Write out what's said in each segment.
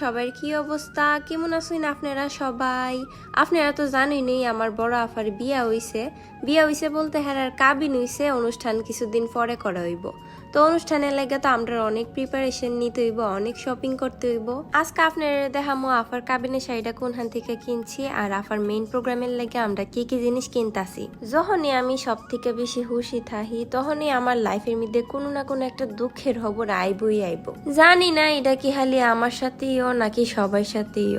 সবার কি অবস্থা? কেমন আছেন আপনারা সবাই? আপনারা তো জানেনই আমার বড় আফার বিয়া হইছে। বিয়া হইছে বলতে হ্যাঁ আর কাবিন হইছে, অনুষ্ঠান কিছুদিন পরে করা হইব। তো অনুষ্ঠানের লাগে তো আমরা অনেক প্রিপারেশন নিতে হইব, অনেক শপিং করতে হইব। আজকে আপনারা দেখামো আফার কাবিনের শাড়িটা কোনখান থেকে কিনছি, আর আফার মেইন প্রোগ্রামের লাগে আমরা কি কি জিনিস কিনতাছি। যখনই আমি সব থেকে বেশি খুশি থাকি, তখনই আমার লাইফের মধ্যে কোনো না কোনো একটা দুঃখের খবর আইবই আইব। জানি না এটা কি খালি আমার ও নাকি সবার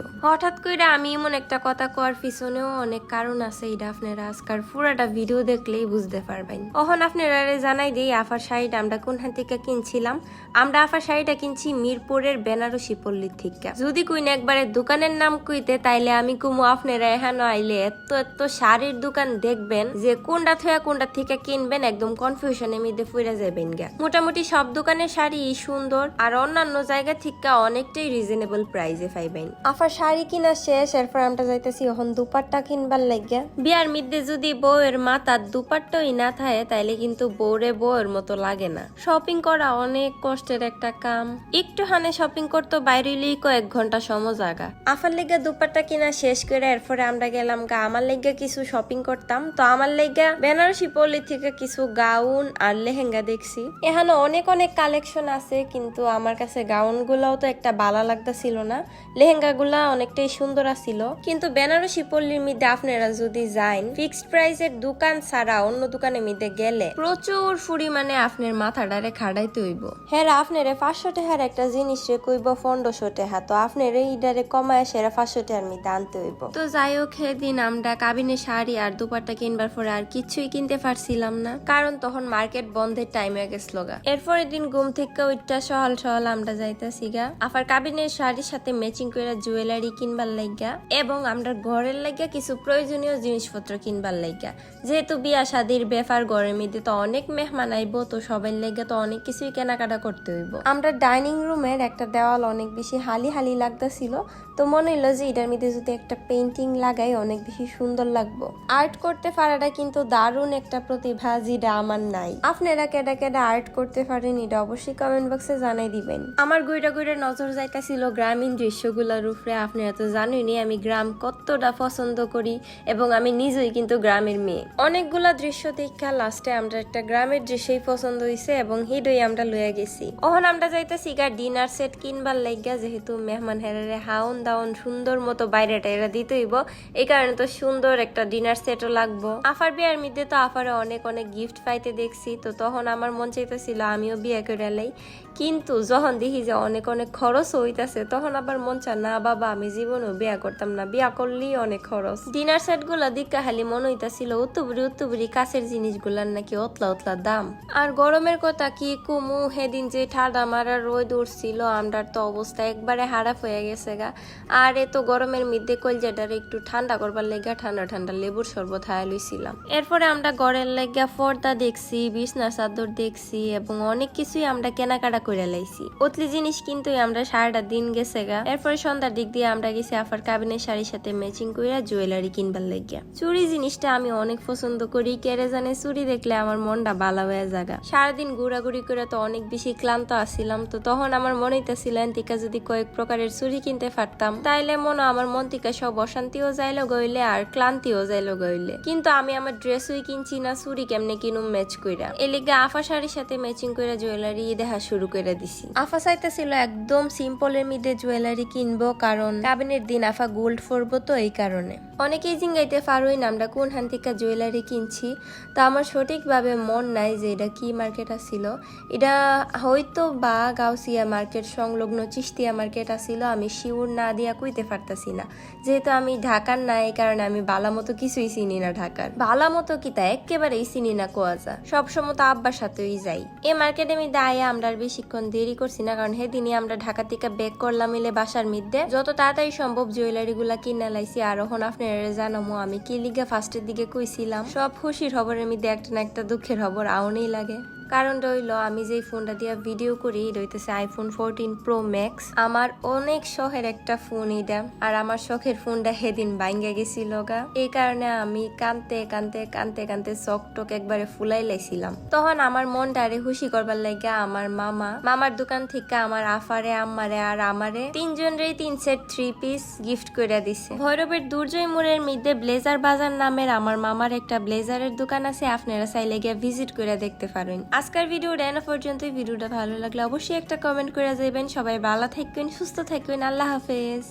ও হঠাৎ করে আমি এমন একটা কথা কোয়ার পিছনেও অনেক কারণ আছে এটা আপনারা আজকাল পুরাটা ভিডিও দেখলেই বুঝতে পারবেন। অহন আপনারা জানাই দিই, আফার শাড়িটা আমরা কোনখান থেকে কিনছিলাম? আমরা আফার শাড়িটা কিনছি মিরপুরের বেনারসি পল্লীর থেকে। যদি কুইন একবারে দোকানের নাম কইতে, তাইলে আমি কুমু আপনারা এখানে আইলে এত এত শাড়ির দোকান দেখবেন যে কোনটা থেকে কোনটা থেকে কিনবেন, একদম কনফিউশনের মধ্যে ফুরে যাবেন গা মোটামুটি সব দোকানের শাড়ি সুন্দর, আর অন্যান্য জায়গা থেকে অনেকটাই রিজনেবল প্রাইসে পাইবেন। আফার শাড়ি কিনা শেষ, এরপর আমরা যাইতেছি এখন দুপাট্টা কিনবার লাগিয়া। বিয়ার মধ্যে যদি বউয়ের মাথার দুপাট্টাই না থাকে, তাইলে কিন্তু বউরে বউয়ের মতো লাগে না। শপিং করা অনেক কষ্টের একটা কাম। একটু হানে শপিং করতে বাইরেলেই কয়েক ঘণ্টা সময় জাগা। আফার লেগে দুপাট্টা কিনা শেষ করে এরপরে আমরা গেলাম গা, আমার লেগে কিছু শপিং করতাম। তো আমার লেগে বেনারসি পল্লী থেকে কিছু গাউন আর লেহেঙ্গা দেখছি। এখানে অনেক অনেক কালেকশন আছে, কিন্তু আমার কাছে গাউন গুলাও তো একটা ভালো লাগতেছিল না লেহেঙ্গা গুলা অনেকটাই সুন্দর আছিল। কিন্তু বেনারসি পল্লীর মধ্যে আপনারা যদি যান ফিক্সড প্রাইসের দোকান ছাড়া অন্য দোকানের মধ্যে গেলে প্রচুর পরিমাণে আপনার মাথাটারে খাড়াইতে হইব। হ্যাঁ আপনারে পাঁচশো টাকার একটা জিনিস রে কইব পনেরোশো টাকা, তো আপনার ইডারে কমায় সেরা পাঁচশো টাকার মধ্যে আনতে হইব। তো যাই হোক সেদিন আমরা কাবিনে শাড়ি আর দুপাট্টা কিনবার পরে আর কিছুই কিনতে পারছিলাম না, কারণ তখন মার্কেট বন্ধের টাইম হয়ে গেছিল এরপরের দিন ঘুম থেকে ওইটা সহল সহল আমরা যাইতাছি গা। আবার কাবিনের শাড়ির সাথে ম্যাচিং করে জুয়েলারি কিনবার লাগিয়া এবং আমরা ঘরের লাগিয়া কিছু প্রয়োজনীয় জিনিসপত্র কিনবার লাগিয়া যেহেতু বিয়া শাদির ব্যাপার, ঘরের মধ্যে তো অনেক মেহমান আইব, তো সবাই লেগে তো অনেক কিছুই কেনাকাটা করতে হইব। আমরা ডাইনিং রুমের একটা দেওয়াল অনেক বেশি হালি হালি লাগতেছিল, তো মনে হইল যে এটার মধ্যে যদি একটা পেন্টিং লাগাই অনেক বেশি সুন্দর লাগবো। আর্ট করতে পারাটা কিন্তু দারুণ একটা প্রতিভা যেটা আমার নাই। আপনারা কেডা কেডা আর্ট করতে পারেন, এটা অবশ্যই কমেন্ট বক্সে জানাই দিবেন। আমার গুইটা গুইটা নজর যাইতাছিল গ্রামীণ দৃশ্যগুলোর উপরে। আপনারা তো জানেনই, আমি গ্রাম কতটা পছন্দ করি এবং আমি নিজেই কিন্তু গ্রামের মেয়ে। অনেকগুলা দৃশ্য দেখা, লাস্টে আমরা একটা গ্রামের দৃশ্যই পছন্দ হয়েছে এবং হিডই আমরা লইয়া গেছি। অহন আমরা যাইতেছি গা ডিনার সেট কিনবার লাগিয়া যেহেতু মেহমান হেরারে হাউন দাউন সুন্দর মতো বাইরে টাইরা দিতে হইব, এই কারণে তো সুন্দর একটা ডিনার সেটও লাগবো। আফার বিয়ার মধ্যে তো আফারে অনেক অনেক গিফট পাইতে দেখছি, তো তখন আমার মন চাইতেছিল আমিও বিয়ে করে লাই। কিন্তু যখন দেখি যে অনেক অনেক খরচ হইতাছে, তখন আবার মন চায়, না বাবা, আমি জীবনেও বিয়া করতাম না, বিয়া করলেই অনেক খরচ। ডিনার সেটগুলা দিকা খালি মন হইতাছিল, উত্তুবরি উত্তুবরি কাছের জিনিসগুলার নাকি অতলা অতলা দাম। আর গরমের কথা কি কুমু, সেদিন যে ঠাডা মারা রোদ উঠছিল, আমরার তো অবস্থা একবারে হারাপ হয়ে গেছে গা। আর এ তো গরমের মধ্যে কলজাটার একটু ঠান্ডা করবার লেগা ঠান্ডা ঠান্ডা লেবুর শরবত হায়া লইছিলাম। এরপরে আমরা ঘরের লেগা পর্দা দেখছি বিছনা চাদর দেখছি, এবং অনেক কিছুই আমরা কেনাকাটা করে লাইছি। অতলি জিনিস কিন্তু আমরা সারাটা দিন গেছে গা। এরপরে সন্ধ্যার দিক দিয়ে আমরা গেছি আফার কাবিনের শাড়ির সাথে ম্যাচিং করে জুয়েলারি কিনবার লাগিয়া। চুরি জিনিসটা আমি অনেক পছন্দ করি কেড়ে জানে চুরি দেখলে আমার মনটা ভালো হয়ে জাগা সারাদিন ঘোরাঘুরি করে তো অনেক বেশি ক্লান্ত আসছিলাম তো তখন আমার মনে হইতেছিল এনতিকা যদি কয়েক প্রকারের চুরি কিনতে পারতাম, তাইলে মনে আমার মন থেকে সব অশান্তিও যাইলো গইলে আর ক্লান্তিও যাইলো গইলে কিন্তু আমি আমার ড্রেসই কিনছি না, চুরি কেমনে কিনুম ম্যাচ কইরা? এলিগে আফা শাড়ির সাথে ম্যাচিং করে জুয়েলারি দেখা শুরু করে দিছি। আফা চাইতেছিল একদম সিম্পলের মধ্যে জুয়েলারি কিনবো, কারণ কাবিনের দিন আফা গোল্ড পরবো তো এই কারণে। অনেকেই জিঙ্গাইতে পারোই না আমরা কোন হান থেকে জুয়েলারি কিনছি। তা আমার সঠিকভাবে মন নাই যে এটা কি মার্কেট আসছিল এটা হয়তো বা গাউসিয়া মার্কেট সংলগ্ন চিস্তিয়া মার্কেট আসছিল আমি শিউর না দিয়া কইতে পারতাছি না। যেহেতু আমি ঢাকার না, এই কারণে আমি বালা মতো কিছুই চিনি না ঢাকার। বালা মতো কি তা একেবারেই চিনি না কোয়াজা সবসময় তো আব্বার সাথেই যাই। এই মার্কেটে আমি দায়ে আমরা বেশিক্ষণ দেরি করছি না, কারণ সেদিনই আমরা ঢাকা থেকে ব্যাক করলাম মিলে বাসার মধ্যে। যত তাড়াতাড়ি সম্ভব জুয়েলারি গুলা কিনে লাইছি। আর এখন আপনারা জানামো, আমি কি লিগে ফার্স্টের দিকে কইছিলাম, সব খুশির খবরের মধ্যে একটা না একটা দুঃখের খবর আউনেই লাগে। কারণটা হইল আমি যেই ফোনটা দিয়ে ভিডিও করি এটা হইতেছে আইফোন ফোরটিন প্রো ম্যাক্স আমার অনেক শখের একটা ফোন এটা আর আমার শখের ফোনটা সেদিন ভাঙ্গে গেছিল গা। এই কারণে আমি কানতে কানতে কানতে কানতে টক একবারে ফুলাই লাইছিলাম। তখন আমার মনটা আরে খুশি করবার লাগে আমার মামা। মামার দোকান থেকে আমার আফারে, আম্মারে আর আমারে তিনজনেরই তিন সেট থ্রি পিস গিফট করে দিছে। ভৈরবের দুর্জয় মোড়ের মধ্যে ব্লেজার বাজার নামের আমার মামার একটা ব্লেজারের দোকান আছে, আপনারা চাইলে গিয়ে ভিজিট করে দেখতে পারেন। আজকের ভিডিও রেনা পর্যন্ত ভিডিওটা ভালো লাগলে অবশ্যই একটা কমেন্ট করে যাবেন। সবাই ভালো থাকবেন, সুস্থ থাকবেন। আল্লাহ হাফেজ।